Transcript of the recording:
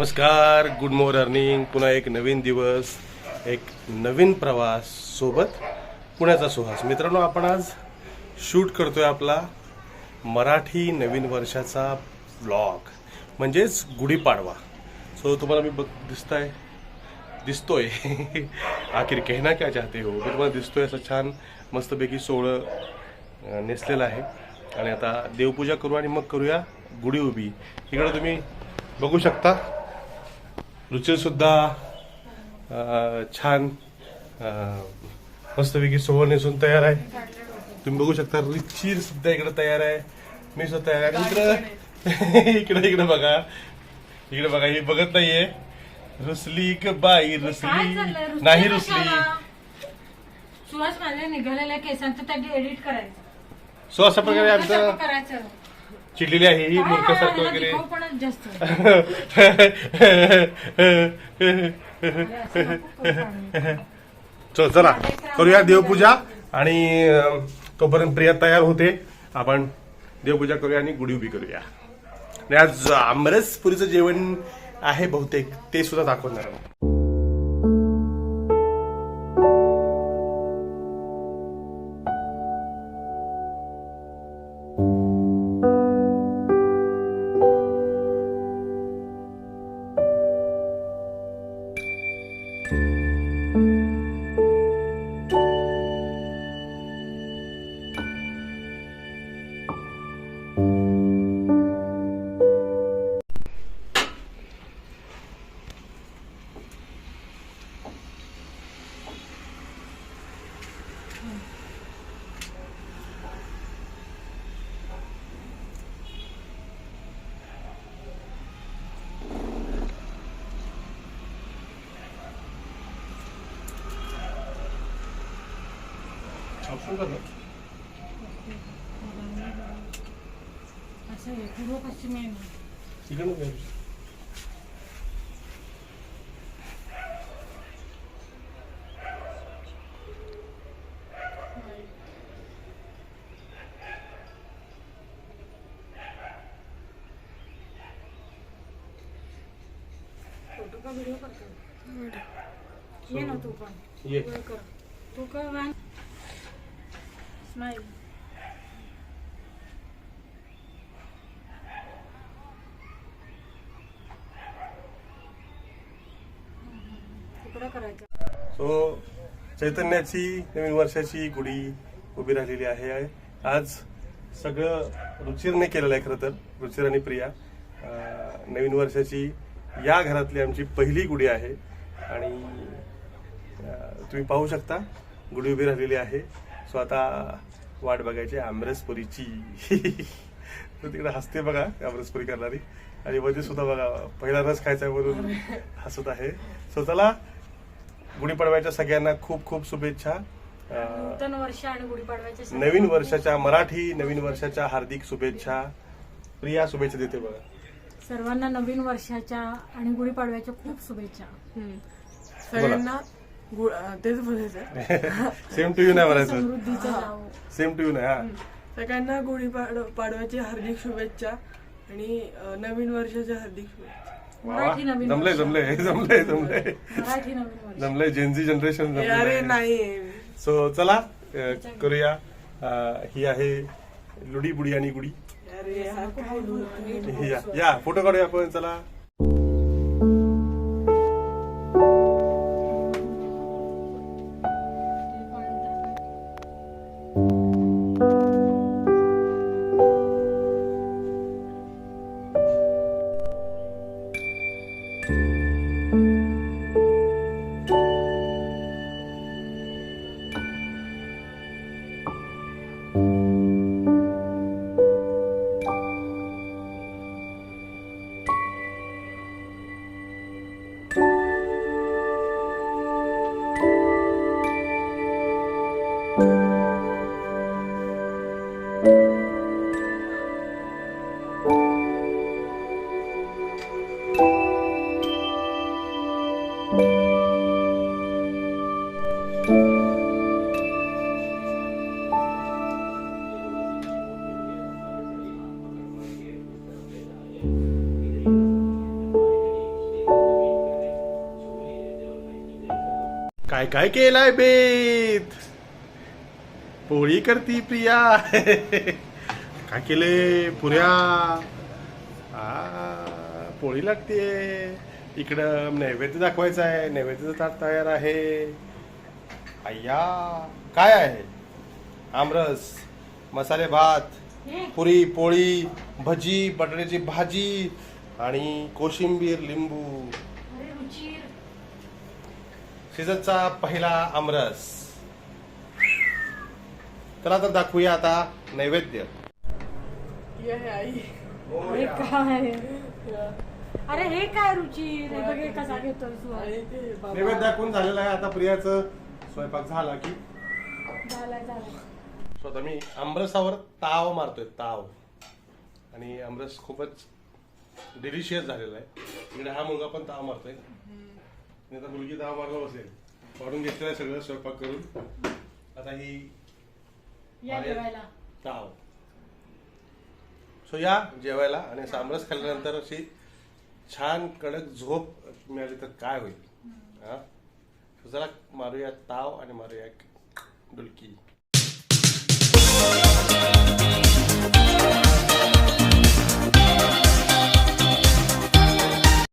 नमस्कार good morning पुन्हा एक नवीन दिवस एक नवीन प्रवास सोबत पुण्याचा सुहास. मित्रांनो आपण आज शूट करतोय आपला मराठी नवीन वर्षाचा ब्लॉग म्हणजेच गुढीपाडवा. सो तुम्हाला मी बघ दिसताय दिसतोय. आखिर कहना क्या चाहते हो? मी तुम्हाला दिसतोय असं छान मस्तपैकी सोहळं नेसलेलं आहे. आणि आता देवपूजा करू आणि मग करूया गुढी उभी. इकडं तुम्ही बघू शकता. रुचिर सुद्धा अं, छान मस्तपैकी सोहळ नेसून तयार आहे तुम्ही बघू शकता रुचिर सुद्धा इकडे तयार आहे मी सुद्धा तयार आहे इकडं इकडे इकडे बघा इकडे बघा ही बघत नाहीये रुसली क बाई रुसली नाही? रुसली सुहास माझ्या निघालेल्या केसांचं त्याची एडिट करायचं सो अशा प्रकारे आमचं करायचं चिडलेली आहे ही मूर्खासारखं वगैरे. चल चला. करूया देवपूजा आणि तोपर्यंत प्रिया तयार होते. आपण देवपूजा करूया आणि गुढी उभी करूया. आणि आज आमरसपुरीचं जेवण आहे बहुतेक ते सुद्धा दाखवणार आहे. पूर्व पश्चिम आहे ये ना तू पण ये वर कर तू कर Smile. सो चैतन्याची नवीन वर्षाची गुढी उभी राहिलेली आहे. आज सगळं रुचिरने केलेलं आहे खरं तर रुचिर आणि प्रिया. नवीन वर्षाची या घरातली आमची पहिली गुढी आहे. आणि तुम्ही पाहू शकता गुढी उभी राहिलेली आहे. सो आता वाट बघायची आमरसपुरीची. तो तिकडे हसते बघा आमरसपुरी करणारी. आणि मध्ये सुद्धा बघा पहिला रस खायचा म्हणून हसत आहे. सो चला गुढीपाडव्याच्या सगळ्यांना खूप खूप शुभेच्छा. अं, नूतन वर्ष आणि गुढीपाडव्याच्या सगळ्या नवीन वर्षाच्या मराठी नवीन वर्षाच्या हार्दिक शुभेच्छा. प्रिया शुभेच्छा देते बघा. सर्वांना नवीन वर्षाच्या आणि गुढीपाडव्याच्या खूप शुभेच्छा. सगळ्यांना गुळ तेच बोलायचं. सेम टू यू नाही म्हणायचं सेम टू यू नाही हा. सगळ्यांना गुढीपाड पाडव्याची हार्दिक शुभेच्छा आणि नवीन वर्षाच्या हार्दिक शुभेच्छा. जमलंय. जमलंय जमलंय जमलंय. मराठी नवीन वर्ष. जमलंय जेनझी जनरेशन अरे नाही. सो चला करूया. ही आहे लुडी बुडी आणि गुडी या फोटो काढूया आपण चला. काय काय केलाय बेत? पोळी करती प्रिया. काय केले पुऱ्या? आ, पोळी लागते इकडं नैवेद्य दाखवायचा आहे. नैवेद्याचं ताट तयार आहे. अय्या काय आहे? आमरस मसाले भात पुरी पोळी भजी बटाट्याची भाजी आणि कोशिंबीर लिंबू. सीझनचा पहिला आमरस. तर आता दाखवूया आता नैवेद्य. ये आहे आई. हे? काय अरे हे काय रुचीर हे बघ हे कसा घेतोय सुहास आणि ते बाबा- नैवेद्य दाखवून झालेला आहे आता प्रियाचं स्वयंपाक झाला की. झालाय झालाय. सो आता मी आमरसावर ताव मारतोय ताव. आणि आमरस खूपच डिलिशियस झालेला आहे. इकडे हा मुलगा पण ताव मारतोय. आता मुलगी ताव मारला बसेल. वाढून घेतलेलं आहे सगळं स्वयंपाक करून. आता ही या जेवायला. ताव. सो या जेवायला आणि आमरस खाल्ल्यानंतर अशी छान कडक झोप मिळाली तर काय होईल? हा? चला मारूया ताव आणि मारूया डुलकी.